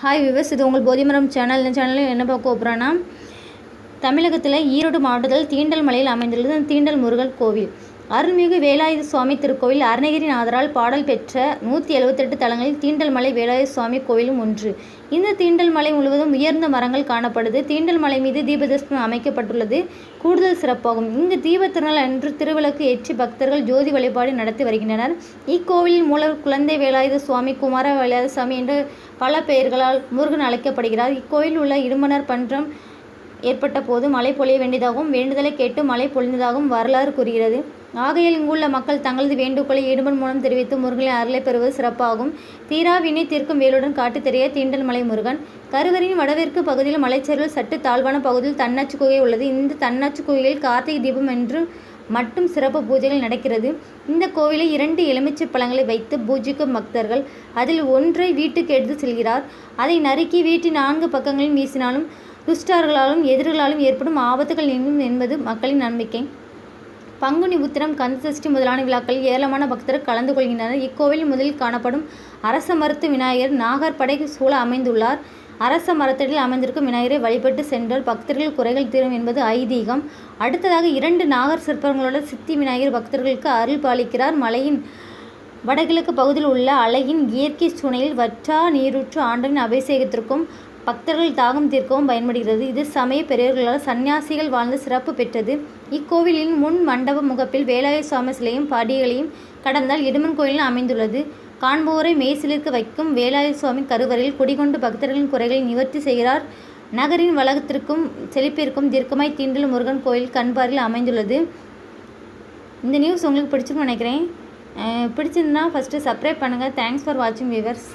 Hi விவஸ் இது உங்கள் போதிமரம் channel. இந்த சேனலில் என்ன பார்க்க போகிறோன்னா தமிழகத்தில் ஈரோடு மாவட்டத்தில் தீண்டல் மலையில் அமைந்துள்ளது. தீண்டல் முருகன் கோவில். அருள்மிகு வேலாயுத சுவாமி திருக்கோவில் அருணகிரிநாதரால் பாடல் பெற்ற நூற்றி எழுபத்தெட்டு தலங்களில் தீண்டல்மலை வேலாயுத சுவாமி கோவிலும் ஒன்று. இந்த தீண்டல் மலை முழுவதும் உயர்ந்த மரங்கள் காணப்படுது. தீண்டல் மலை மீது தீபதர்சனம் அமைக்கப்பட்டுள்ளது. கூடுதல் சிறப்பாகும். இங்கு தீப திருநாள் அன்று திருவிளக்கு ஏற்றி பக்தர்கள் ஜோதி வழிபாடு நடத்தி வருகின்றனர். இக்கோவிலில் மூலவர் குழந்தை வேலாயுத சுவாமி குமார வேலாயுத சுவாமி என்று பல பெயர்களால் முருகன் அழைக்கப்படுகிறார். இக்கோயில் உள்ள இடுமனர் பன்றம் ஏற்பட்ட போது மழை பொழிய வேண்டியதாகவும் வேண்டுதலை கேட்டு மழை பொழிந்ததாகவும் வரலாறு கூறுகிறது. ஆகையில் இங்குள்ள மக்கள் தங்களது வேண்டுகோளை இடுமன் மூலம் தெரிவித்து முருகனை அருளை பெறுவது சிறப்பாகும். தீராவினை தீர்க்கும் வேலுடன் காட்டு தெரிய தீண்டல் மலை முருகன். கருவறையின் வடவிற்கு பகுதியில் மலைச்சரிவில் சற்று தாழ்வான பகுதியில் தன்னாட்சி குகை உள்ளது. இந்த தன்னாட்சி குகையில் கார்த்திகை தீபம் என்று மட்டும் சிறப்பு பூஜைகள் நடக்கிறது. இந்த கோவிலில் இரண்டு எலுமிச்சை பழங்களை வைத்து பூஜிக்கும் பக்தர்கள் அதில் ஒன்றை வீட்டுக்கு எடுத்து செல்கிறார். அதை நறுக்கி வீட்டின் நான்கு பக்கங்களில் வீசினாலும் துஷ்டர்களாலும் எதிர்களாலும் ஏற்படும் ஆபத்துகள் நீங்கும் என்பது மக்களின் நம்பிக்கை. பங்குனி உத்திரம் கந்தசஷ்டி முதலான விழாக்களில் ஏராளமான பக்தர்கள் கலந்து கொள்கின்றனர். இக்கோவில் முதலில் காணப்படும் அரச மருத்து விநாயகர் நாகர்படை சூழ அமைந்துள்ளார். அரச மரத்தடியில் அமைந்திருக்கும் விநாயகரை வழிபட்டு சென்றால் பக்தர்கள் குறைகள் தீரும் என்பது ஐதீகம். அடுத்ததாக இரண்டு நாகர் சிற்பங்களோட சித்தி விநாயகர் பக்தர்களுக்கு அருள் பாலிக்கிறார். மலையின் வடகிழக்கு பகுதியில் உள்ள அலையின் இயற்கை சூனையில் வற்றா நீரூற்று ஆண்டவின் அபிஷேகத்திற்கும் பக்தர்கள் தாகம் தீர்க்கவும் பயன்படுகிறது. இது சமய பெரியவர்களால் சன்னியாசிகள் வாழ்ந்த சிறப்பு பெற்றது. இக்கோவிலின் முன் மண்டப முகப்பில் வேலாய சுவாமி சிலையும் படிகளையும் கடந்தால் இடுமன் கோயிலில் அமைந்துள்ளது. காண்போரை மெய்சிலிருக்க வைக்கும் வேலாய சுவாமி கருவறையில் குடிகொண்டு பக்தர்களின் குறைகளை நிவர்த்தி செய்கிறார். நகரின் வளகத்திற்கும் செழிப்பிற்கும் தீர்க்கமாய் தீண்டல் முருகன் கோயில் கண்பாரில் அமைந்துள்ளது. இந்த நியூஸ் உங்களுக்கு பிடிச்சிருக்கும் நினைக்கிறேன். பிடிச்சிருந்தா ஃபஸ்ட்டு சப்ஸ்கிரைப் பண்ணுங்கள் தேங்க்ஸ் ஃபார் வாட்சிங் வியூவர்ஸ்